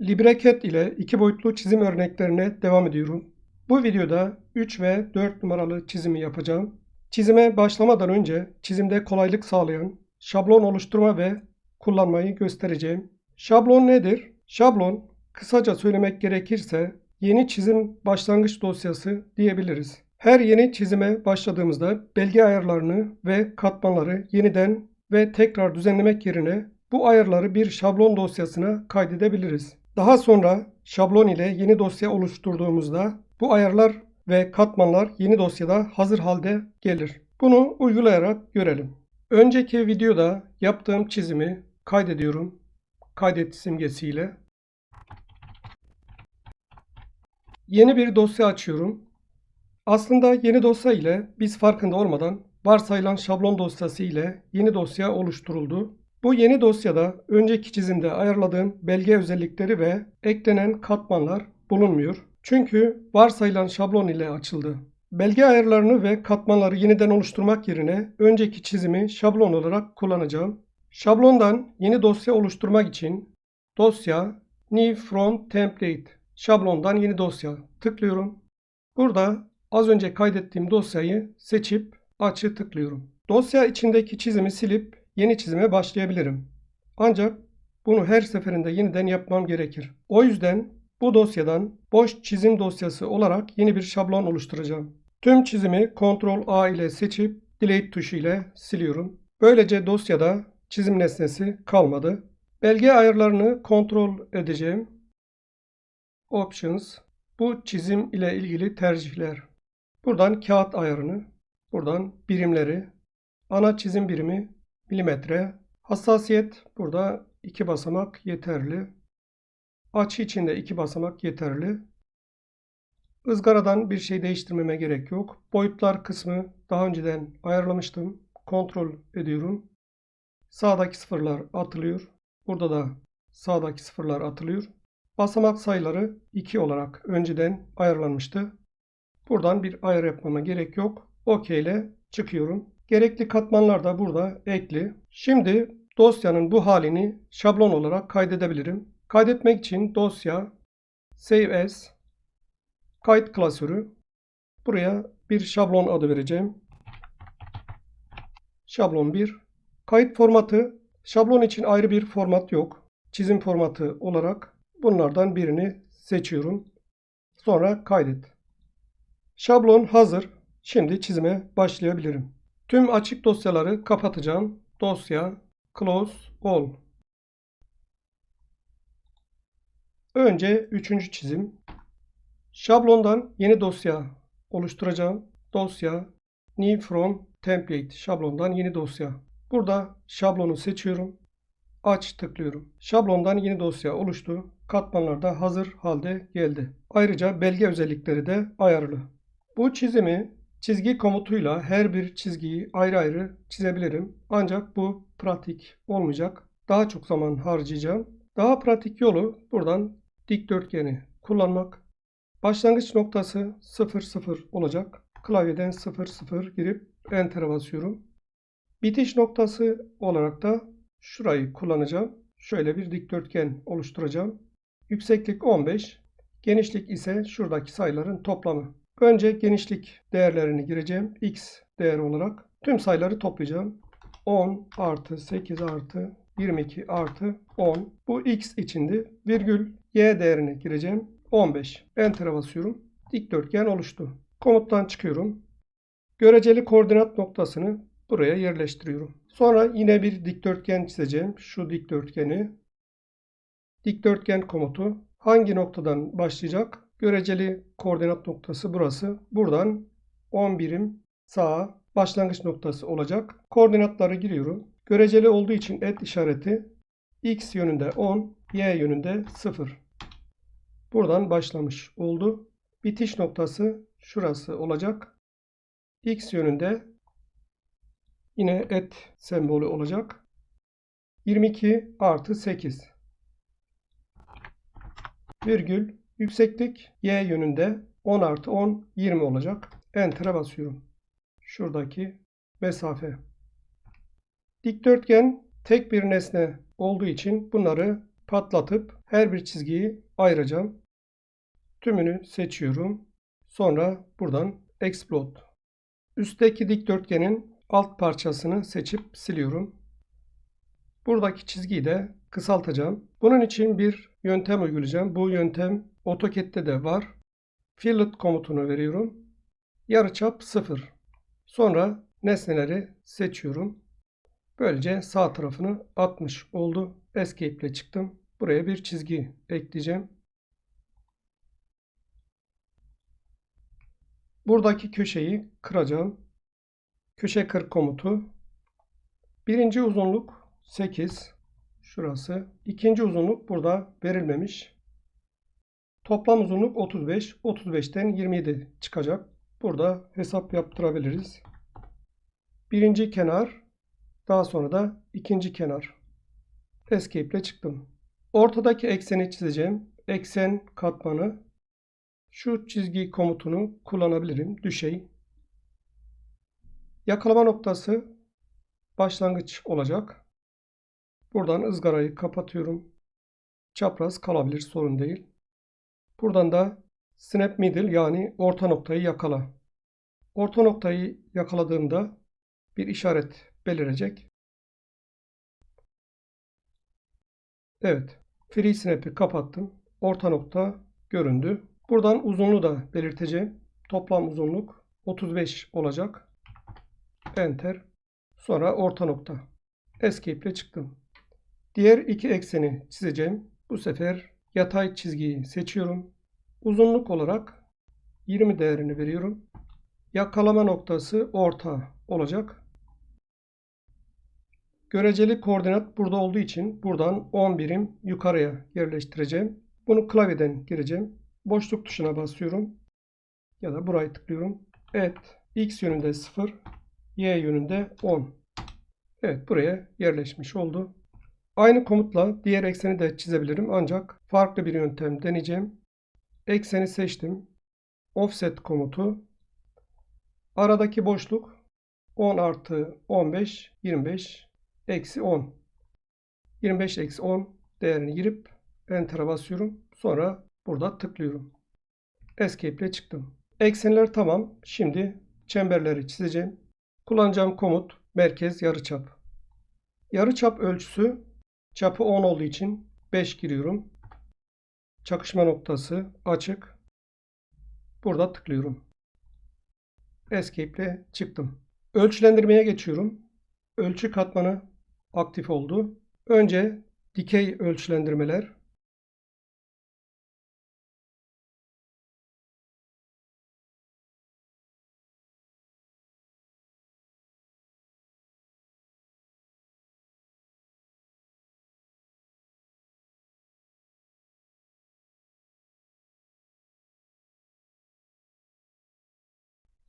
LibreCAD ile iki boyutlu çizim örneklerine devam ediyorum. Bu videoda 3 ve 4 numaralı çizimi yapacağım. Çizime başlamadan önce çizimde kolaylık sağlayan şablon oluşturma ve kullanmayı göstereceğim. Şablon nedir? Şablon kısaca söylemek gerekirse yeni çizim başlangıç dosyası diyebiliriz. Her yeni çizime başladığımızda belge ayarlarını ve katmanları yeniden ve tekrar düzenlemek yerine bu ayarları bir şablon dosyasına kaydedebiliriz. Daha sonra şablon ile yeni dosya oluşturduğumuzda bu ayarlar ve katmanlar yeni dosyada hazır halde gelir. Bunu uygulayarak görelim. Önceki videoda yaptığım çizimi kaydediyorum. Kaydet simgesiyle. Yeni bir dosya açıyorum. Aslında yeni dosya ile biz farkında olmadan varsayılan şablon dosyası ile yeni dosya oluşturuldu. Bu yeni dosyada önceki çizimde ayarladığım belge özellikleri ve eklenen katmanlar bulunmuyor. Çünkü varsayılan şablon ile açıldı. Belge ayarlarını ve katmanları yeniden oluşturmak yerine önceki çizimi şablon olarak kullanacağım. Şablondan yeni dosya oluşturmak için dosya New from Template şablondan yeni dosya tıklıyorum. Burada az önce kaydettiğim dosyayı seçip açı tıklıyorum. Dosya içindeki çizimi silip yeni çizime başlayabilirim. Ancak bunu her seferinde yeniden yapmam gerekir. O yüzden bu dosyadan boş çizim dosyası olarak yeni bir şablon oluşturacağım. Tüm çizimi Ctrl A ile seçip Delete tuşu ile siliyorum. Böylece dosyada çizim nesnesi kalmadı. Belge ayarlarını kontrol edeceğim. Options. Bu çizim ile ilgili tercihler. Buradan kağıt ayarını, buradan birimleri, ana çizim birimi milimetre, hassasiyet burada iki basamak yeterli. Açı için de iki basamak yeterli. Izgaradan bir şey değiştirmeme gerek yok. Boyutlar kısmı daha önceden ayarlamıştım. Kontrol ediyorum. Sağdaki sıfırlar atılıyor. Burada da sağdaki sıfırlar atılıyor. Basamak sayıları 2 olarak önceden ayarlanmıştı. Buradan bir ayar yapmama gerek yok. OK ile çıkıyorum. Gerekli katmanlar da burada ekli. Şimdi dosyanın bu halini şablon olarak kaydedebilirim. Kaydetmek için dosya Save As kayıt klasörü buraya bir şablon adı vereceğim. Şablon 1. Kayıt formatı şablon için ayrı bir format yok. Çizim formatı olarak bunlardan birini seçiyorum. Sonra kaydet. Şablon hazır. Şimdi çizime başlayabilirim. Tüm açık dosyaları kapatacağım. Dosya Close All. Önce üçüncü çizim. Şablondan yeni dosya oluşturacağım. Dosya New from Template şablondan yeni dosya. Burada şablonu seçiyorum. Aç tıklıyorum. Şablondan yeni dosya oluştu. Katmanlar da hazır halde geldi. Ayrıca belge özellikleri de ayarlı. Bu çizimi çizgi komutuyla her bir çizgiyi ayrı ayrı çizebilirim. Ancak bu pratik olmayacak. Daha çok zaman harcayacağım. Daha pratik yolu buradan dikdörtgeni kullanmak. Başlangıç noktası 0 0 olacak. Klavyeden 0 0 girip Enter'a basıyorum. Bitiş noktası olarak da şurayı kullanacağım. Şöyle bir dikdörtgen oluşturacağım. Yükseklik 15, genişlik ise şuradaki sayıların toplamı. Önce genişlik değerlerini gireceğim. X değeri olarak. Tüm sayıları toplayacağım. 10 artı 8 artı 22 artı 10. Bu X içindi. Virgül Y değerini gireceğim. 15. Enter'a basıyorum. Dikdörtgen oluştu. Komuttan çıkıyorum. Göreceli koordinat noktasını buraya yerleştiriyorum. Sonra yine bir dikdörtgen çizeceğim. Şu dikdörtgeni. Dikdörtgen komutu hangi noktadan başlayacak? Göreceli koordinat noktası burası. Buradan 10 birim sağa başlangıç noktası olacak. Koordinatları giriyorum. Göreceli olduğu için et işareti x yönünde 10, y yönünde 0. Buradan başlamış oldu. Bitiş noktası şurası olacak. X yönünde yine et sembolü olacak. 22 artı 8. Virgül yükseklik y yönünde 10 artı 10 20 olacak. Enter'a basıyorum. Şuradaki mesafe. Dikdörtgen tek bir nesne olduğu için bunları patlatıp her bir çizgiyi ayıracağım. Tümünü seçiyorum. Sonra buradan Explode. Üstteki dikdörtgenin alt parçasını seçip siliyorum. Buradaki çizgiyi de kısaltacağım. Bunun için bir yöntem uygulayacağım. Bu yöntem AutoCAD'de de var. Fillet komutunu veriyorum. Yarıçap 0. Sonra nesneleri seçiyorum. Böylece sağ tarafını 60 oldu. Escape ile çıktım. Buraya bir çizgi ekleyeceğim. Buradaki köşeyi kıracağım. Köşe kır komutu. Birinci uzunluk 8. Şurası. İkinci uzunluk burada verilmemiş. Toplam uzunluk 35. 35'ten 27 çıkacak. Burada hesap yaptırabiliriz. Birinci kenar. Daha sonra da ikinci kenar. Escape ile çıktım. Ortadaki ekseni çizeceğim. Eksen katmanı. Şu çizgi komutunu kullanabilirim. Düşey. Yakalama noktası başlangıç olacak. Buradan ızgarayı kapatıyorum. Çapraz kalabilir sorun değil. Buradan da snap middle yani orta noktayı yakala. Orta noktayı yakaladığımda bir işaret belirecek. Evet. Free snap'i kapattım. Orta nokta göründü. Buradan uzunluğu da belirteceğim. Toplam uzunluk 35 olacak. Enter. Sonra orta nokta. Escape ile çıktım. Diğer iki ekseni çizeceğim. Bu sefer yatay çizgiyi seçiyorum. Uzunluk olarak 20 değerini veriyorum. Yakalama noktası orta olacak. Göreceli koordinat burada olduğu için buradan 10 birim yukarıya yerleştireceğim. Bunu klavyeden gireceğim. Boşluk tuşuna basıyorum. Ya da burayı tıklıyorum. Evet. X yönünde 0. Y yönünde 10. Evet. Buraya yerleşmiş oldu. Aynı komutla diğer ekseni de çizebilirim. Ancak farklı bir yöntem deneyeceğim. Ekseni seçtim. Offset komutu. Aradaki boşluk 10 artı 15, 25, eksi 10. 25 eksi 10 değerini girip Enter'a basıyorum. Sonra burada tıklıyorum. Escape ile çıktım. Eksenler tamam. Şimdi çemberleri çizeceğim. Kullanacağım komut merkez yarıçap. Yarıçap ölçüsü çapı 10 olduğu için 5 giriyorum. Çakışma noktası açık. Burada tıklıyorum. Escape ile çıktım. Ölçülendirmeye geçiyorum. Ölçü katmanı aktif oldu. Önce dikey ölçülendirmeler.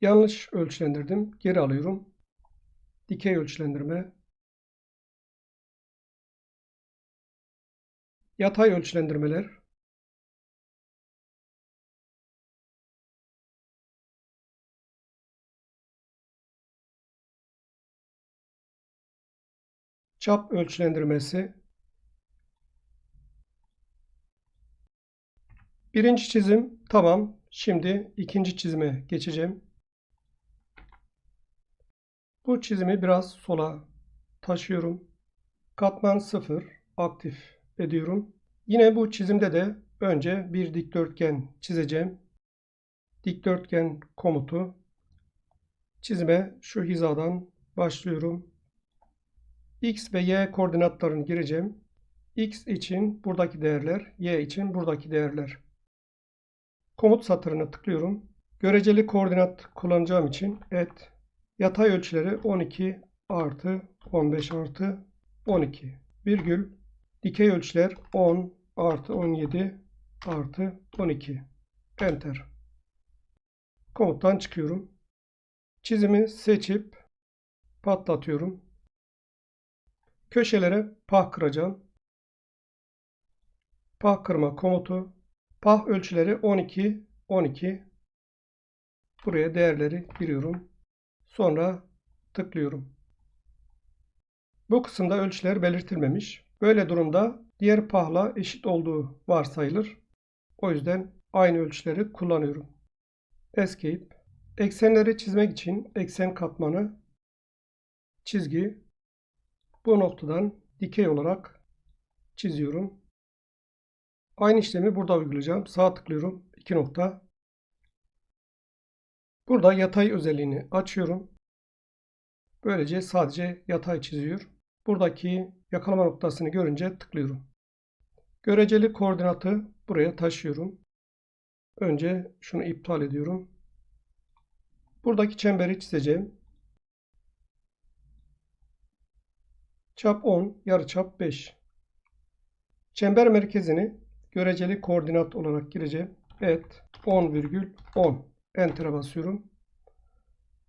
Yanlış ölçülendirdim. Geri alıyorum. Dikey ölçülendirme. Yatay ölçülendirmeler. Çap ölçülendirmesi. Birinci çizim tamam. Şimdi ikinci çizime geçeceğim. Bu çizimi biraz sola taşıyorum. Katman 0 aktif ediyorum. Yine bu çizimde de önce bir dikdörtgen çizeceğim. Dikdörtgen komutu. Çizime şu hizadan başlıyorum. X ve Y koordinatlarını gireceğim. X için buradaki değerler, Y için buradaki değerler. Komut satırına tıklıyorum. Göreceli koordinat kullanacağım için et Yatay ölçüleri 12 artı 15 artı 12 virgül. Dikey ölçüler 10 artı 17 artı 12 enter. Komuttan çıkıyorum. Çizimi seçip patlatıyorum. Köşelere pah kıracağım. Pah kırma komutu. Pah ölçüleri 12 12 buraya değerleri giriyorum Sonra tıklıyorum. Bu kısımda ölçüler belirtilmemiş. Böyle durumda diğer pahla eşit olduğu varsayılır. O yüzden aynı ölçüleri kullanıyorum. Escape. Eksenleri çizmek için eksen katmanı çizgi bu noktadan dikey olarak çiziyorum. Aynı işlemi burada uygulayacağım. Sağ tıklıyorum. 2 nokta. Burada yatay özelliğini açıyorum. Böylece sadece yatay çiziyor. Buradaki yakalama noktasını görünce tıklıyorum. Göreceli koordinatı buraya taşıyorum. Önce şunu iptal ediyorum. Buradaki çemberi çizeceğim. Çap 10, yarıçap 5. Çember merkezini göreceli koordinat olarak gireceğim. Evet, 10,10. Enter'a basıyorum.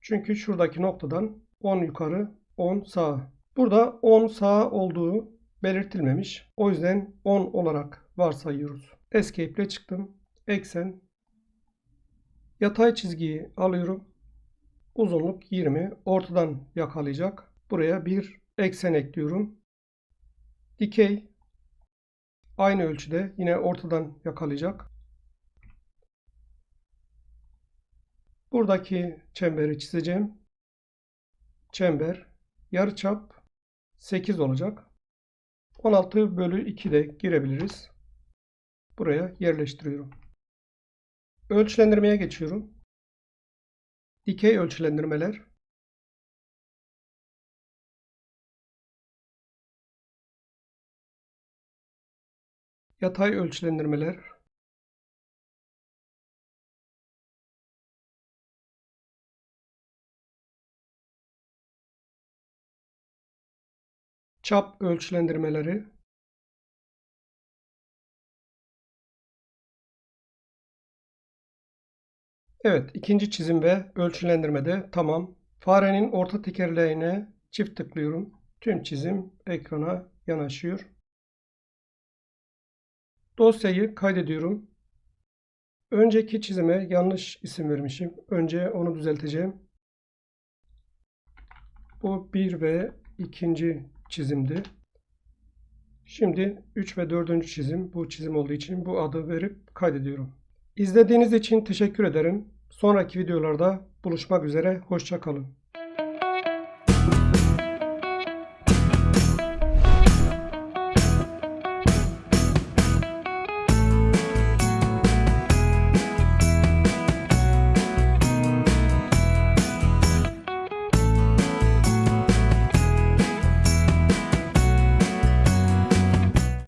Çünkü şuradaki noktadan 10 yukarı, 10 sağa. Burada 10 sağa olduğu belirtilmemiş. O yüzden 10 olarak varsayıyoruz. Escape ile çıktım. Eksen. Yatay çizgiyi alıyorum. Uzunluk 20. Ortadan yakalayacak. Buraya bir eksen ekliyorum. Dikey. Aynı ölçüde yine ortadan yakalayacak. Buradaki çemberi çizeceğim. Çember yarıçap 8 olacak. 16 bölü 2 de girebiliriz. Buraya yerleştiriyorum. Ölçülendirmeye geçiyorum. Dikey ölçülendirmeler. Yatay ölçülendirmeler. Çap ölçülendirmeleri. Evet, ikinci çizim ve ölçülendirmede tamam. Farenin orta tekerleğine çift tıklıyorum. Tüm çizim ekrana yanaşıyor. Dosyayı kaydediyorum. Önceki çizime yanlış isim vermişim. Önce onu düzelteceğim. Bu bir ve ikinci çizimdi. Şimdi 3 ve 4. çizim bu çizim olduğu için bu adı verip kaydediyorum. İzlediğiniz için teşekkür ederim. Sonraki videolarda buluşmak üzere. Hoşça kalın.